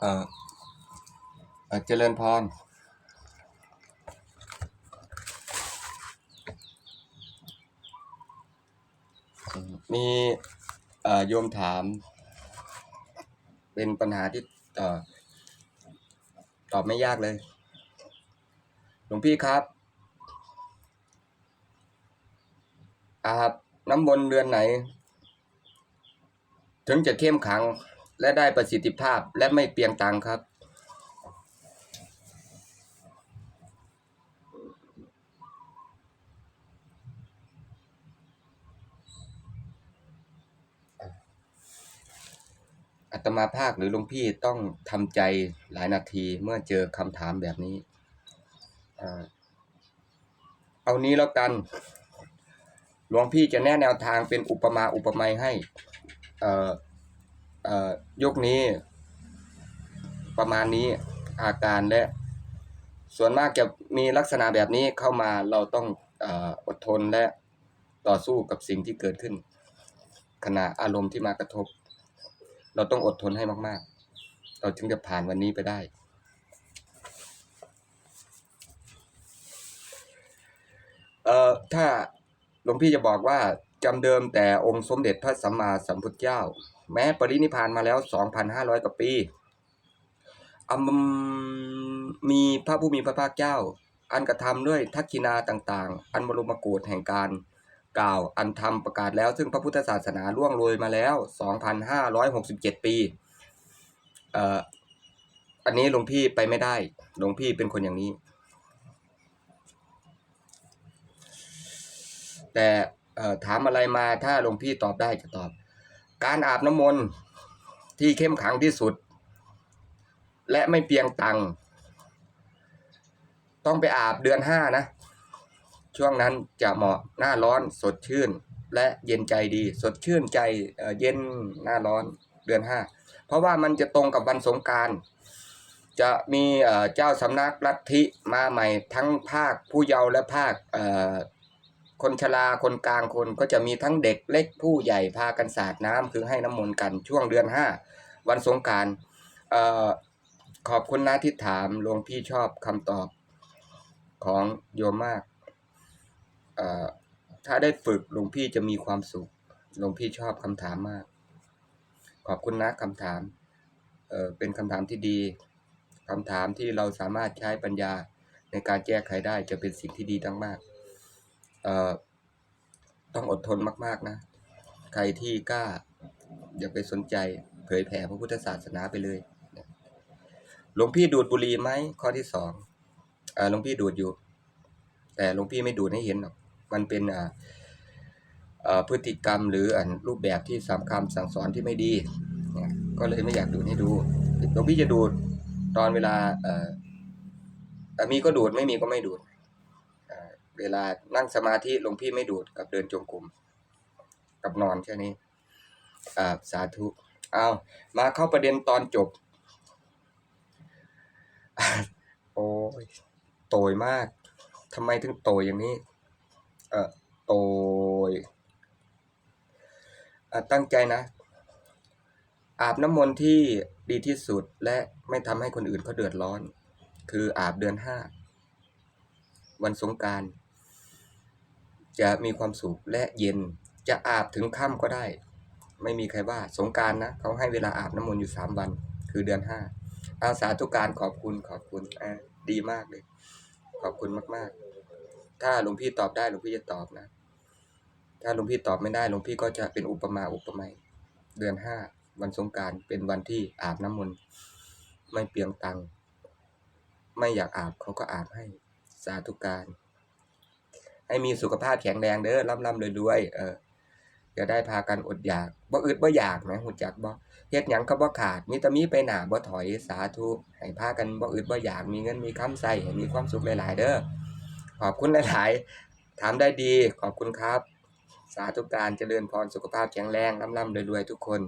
เอ่อเจริญพรมีโยมถาม เป็นปัญหาที่อตอบไม่ยากเลย หลวงพี่ครับอาบน้ำมนเดือนไหน ถึงจะเข้มขัง และได้ประสิทธิภาพและไม่เปลียงตังครับอาตมาภาคหรือหลวงพี่ต้องทำใจหลายนาทีเมื่อเจอคำถามแบบนี้ เอานี้แล้วกัน หลวงพี่จะแนะแนวทางเป็นอุปมาอุปไมยให้อ่อเอ่อ ยกนี้ ประมาณนี้อาการและ ส่วนมากจะมีลักษณะแบบนี้เข้ามาเราต้องออดทนและต่อสู้กับสิ่งที่เกิดขึ้น ขณะอารมณ์ที่มากระทบ เราต้องอดทนให้มาก ๆ เราถึงจะผ่านวันนี้ไปได้เอ่อถ้าหลวงพี่จะบอกว่า จำเดิมแต่องค์สมเด็จพระสัมมาสัมพุทธเจ้า แม้ปรินิพานมาแล้ว 2,500 กว่าปีอำมีพระผู้มีพระภาคเจ้า อันกระทำด้วยทักขินาต่างๆ อันบรมโกฏแห่งการกล่าวอันธรรมประกาศแล้วซึ่งพระพุทธศาสนาล่วงเลยมาแล้ว 2,567 ปีเอ่ออันนี้หลวงพี่ไปไม่ได้หลวงพี่เป็นคนอย่างนี้ แต่ ถามอะไรมาถ้าหลวงพี่ตอบได้จะตอบ การอาบน้ำมนต์ที่เข้มขังที่สุด และไม่เปียงตังต้องไปอาบเดือนห้านะ ช่วงนั้นจะเหมาะหน้าร้อนสดชื่น และเย็นใจดี สดชื่นใจเย็นหน้าร้อนเดือนห้าเพราะว่ามันจะตรงกับวันสงการจะมีเจ้าสำนักลัทธิมาใหม่ทั้งภาคผู้เยาว์และภาค คนชราคนกลางคนก็จะมีทั้งเด็กเล็กผู้ใหญ่พากันสาดน้ำคือให้น้ำมนต์กันช่วงเดือนห้าวันสงการออขอบคุณนะที่ถามหลวงพี่ชอบคำตอบของโยมมาก ถ้าได้ฝึกหลวงพี่จะมีความสุขหลวงพี่ชอบคำถามมาก ขอบคุณนะคำถามเเป็นคำถามที่ดีคำถามที่เราสามารถใช้ปัญญาในการแก้ไขได้จะเป็นสิ่งที่ดีทั้งมาก ต้องอดทนมาก ๆ นะ ใครที่กล้า อย่าไปสนใจเผยแผ่พระพุทธศาสนาไปเลยหลวงพี่ดูดบุหรี่ไหมข้อที่สองหลวงพี่ดูดอยู่ แต่หลวงพี่ไม่ดูดให้เห็นหรอกมันเป็นพฤติกรรมหรือรูปแบบที่สามคำสั่งสอนที่ไม่ดี ก็เลยไม่อยากดูดให้ดูหลวงพี่จะดูดตอนเวลามีก็ดูดไม่มีก็ไม่ดูด เวลานั่งสมาธิหลวงพี่ไม่ดูดกับเดินจงกรมกับนอนแค่นี้อ่าสาธุเอามาเข้าประเด็นตอนจบ โอ้ยโตยมากทำไมถึงโตยอย่างนี้ เออโตยอะตั้งใจนะ อาบน้ำมนต์ที่ดีที่สุดและไม่ทำให้คนอื่นเขาเดือดร้อน คืออาบเดือนห้า วันสงการ จะมีความสุขและเย็น จะอาบถึงค่ำก็ได้ ไม่มีใครว่าสงการนะเขาให้เวลาอาบน้ำมนต์อยู่สามวัน คือเดือนห้าอาสาธุการขอบคุณขอบคุณอ่าดีมากเลย ขอบคุณมากๆ ถ้าหลวงพี่ตอบได้หลวงพี่จะตอบนะ ถ้าหลวงพี่ตอบไม่ได้หลวงพี่ก็จะเป็นอุปมาอุปไมยเดือนห้าวันสงการเป็นวันที่อาบน้ำมนต์ไม่เปลียงตังค์ไม่อยากอาบเขาก็อาบให้สาธุการ ให้มีสุขภาพแข็งแรงเด้อร่ำร่ำรวยรวยๆเออจะได้พากันอดอยากบ่อึดบ่อยากนะหูจักบ่เฮ็ดหยังก็บ่ขาดมีต่มีไปหนาบ่ถอยสาธุให้พากันบ่อึดบ่อยากมีเงินมีคำใส่ให้มีความสุขหลาย ๆ เด้อขอบคุณหลาย ๆ ถามได้ดีขอบคุณครับ สาธุการเจริญพรสุขภาพแข็งแรงร่ำร่ำรวยรวยๆทุกคน